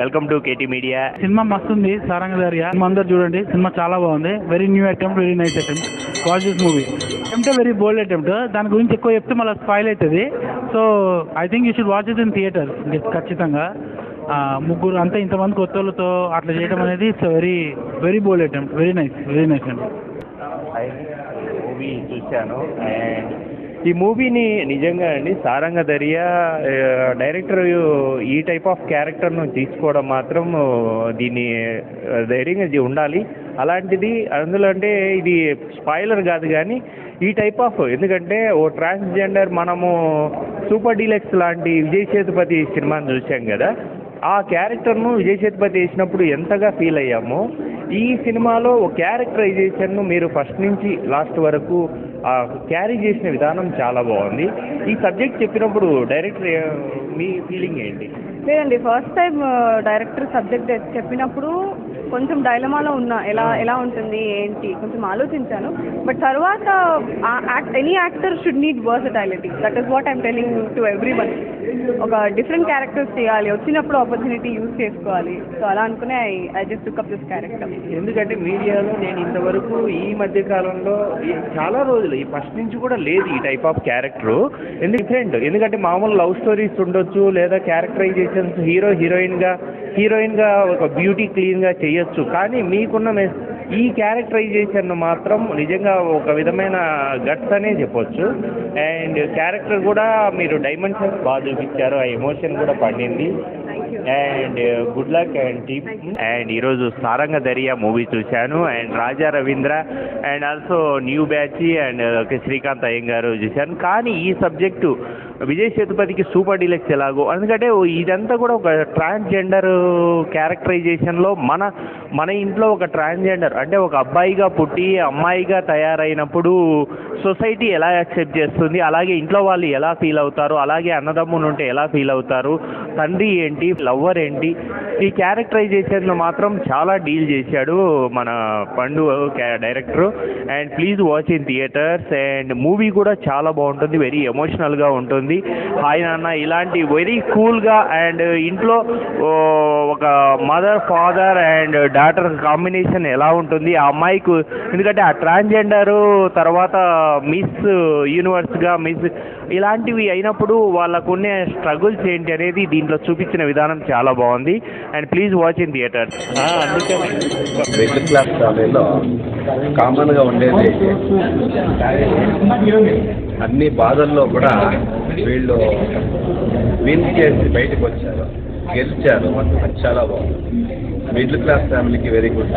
Welcome to KT media cinema మస్తు ఉంది Sarangadharya cinema అందరు చూడండి సినిమా చాలా బాగుంది. Very new attempt very nice attempt watch this movie attempt very bold attempt దాని గురించి ఎక్కువ చెప్తే మళ్ళీ స్పాయిల్ అవుతుంది. So I think you should watch it in theatre ఖచ్చితంగా. ముగ్గురు అంతా ఇంతమంది కొత్త వాళ్ళతో అట్లా చేయడం అనేది it's very very bold attempt very nice very nice అండి మూవీ చూశాను. అండ్ ఈ మూవీని నిజంగా అండి సారంగ దర్యా డైరెక్టర్ ఈ టైప్ ఆఫ్ క్యారెక్టర్ను తీసుకోవడం మాత్రం దీన్ని ధైర్యంగా ఉండాలి. అలాంటిది అందులో అంటే ఇది స్పాయిలర్ కాదు కానీ ఈ టైప్ ఆఫ్ ఎందుకంటే ఓ ట్రాన్స్జెండర్ మనము సూపర్ డీలక్స్ లాంటి విజయ్ సేతుపతి సినిమాని చూసాం కదా ఆ క్యారెక్టర్ను విజయ్ సేతుపతి వేసినప్పుడు ఎంతగా ఫీల్ అయ్యామో ఈ సినిమాలో ఒక క్యారెక్టరైజేషన్ను మీరు ఫస్ట్ నుంచి లాస్ట్ వరకు క్యారీ చేసిన విధానం చాలా బాగుంది. ఈ సబ్జెక్ట్ చెప్పినప్పుడు డైరెక్టర్ మీ ఫీలింగ్ ఏంటి? లేదండి ఫస్ట్ టైం డైరెక్టర్ సబ్జెక్ట్ చెప్పినప్పుడు కొంచెం డైలమాలో ఉన్నా ఎలా ఎలా ఉంటుంది ఏంటి కొంచెం ఆలోచించాను. బట్ తర్వాత any actor should need versatility that is what I'm telling to everyone ఒక డిఫరెంట్ క్యారెక్టర్స్ చేయాలి వచ్చినప్పుడు ఆపర్చునిటీ యూజ్ చేసుకోవాలి. సో అలా అనుకునే I I just took up this character ఎందుకంటే మీడియాలో నేను ఇంతవరకు ఈ మధ్య కాలంలో చాలా రోజులు ఈ ఫస్ట్ నుంచి కూడా లేదు ఈ టైప్ ఆఫ్ క్యారెక్టర్ ఎందుకు డిఫరెంట్ ఎందుకంటే మామూలు లవ్ స్టోరీస్ ఉండొచ్చు లేదా క్యారెక్టరైజేషన్స్ హీరో హీరోయిన్గా హీరోయిన్గా ఒక బ్యూటీ క్లీన్గా చేయొచ్చు. కానీ మీకున్న ఈ క్యారెక్టరైజేషన్ మాత్రం నిజంగా ఒక విధమైన గట్స్ అనే చెప్పొచ్చు. అండ్ క్యారెక్టర్ కూడా మీరు డైమెన్షన్స్ బాగా చూపించారు. ఆ ఎమోషన్ కూడా పండింది. And good luck and team and ఈరోజు సారంగ దరియా మూవీ చూశాను. And Raja Ravindra and also new batch and Srikanth Iyengar చూశాను. కానీ ఈ సబ్జెక్టు విజయ్ సేతుపతికి సూపర్ డీలక్స్ ఎలాగో? ఎందుకంటే ఇదంతా కూడా ఒక ట్రాన్స్జెండర్ క్యారెక్టరైజేషన్లో మన మన ఇంట్లో ఒక ట్రాన్స్జెండర్ అంటే ఒక అబ్బాయిగా పుట్టి అమ్మాయిగా తయారైనప్పుడు సొసైటీ ఎలా యాక్సెప్ట్ చేస్తుంది అలాగే ఇంట్లో వాళ్ళు ఎలా ఫీల్ అవుతారు అలాగే అన్నదమ్ములు ఉంటే ఎలా ఫీల్ అవుతారు తండ్రి ఏంటి లవ్వర్ ఏంటి ఈ క్యారెక్టరైజేషన్ మాత్రం చాలా డీల్ చేశాడు మన పండు director. And please watch in theatres. And movie కూడా చాలా బాగుంటుంది. వెరీ ఎమోషనల్గా ఉంటుంది. హాయ్ నాన్న ఇలాంటి వెరీ కూల్గా అండ్ ఇంట్లో ఒక mother father and daughter combination ఎలా ఉంటుంది? ఆ అమ్మాయికి ఎందుకంటే ఆ ట్రాన్స్జెండర్ తర్వాత మిస్ యూనివర్స్గా మిస్ ఇలాంటివి అయినప్పుడు వాళ్ళకున్న స్ట్రగుల్స్ ఏంటి అనేది దీంట్లో చూపించిన విధానం చాలా బాగుంది. And please watch in theatre middle class ఫ్యామిలీలో కామన్గా ఉండేది అన్ని బాధల్లో కూడా వీళ్ళు విన్ చేసి బయటకు వచ్చారు గెలిచారు. చాలా బాగుంది. మిడిల్ క్లాస్ ఫ్యామిలీకి వెరీ గుడ్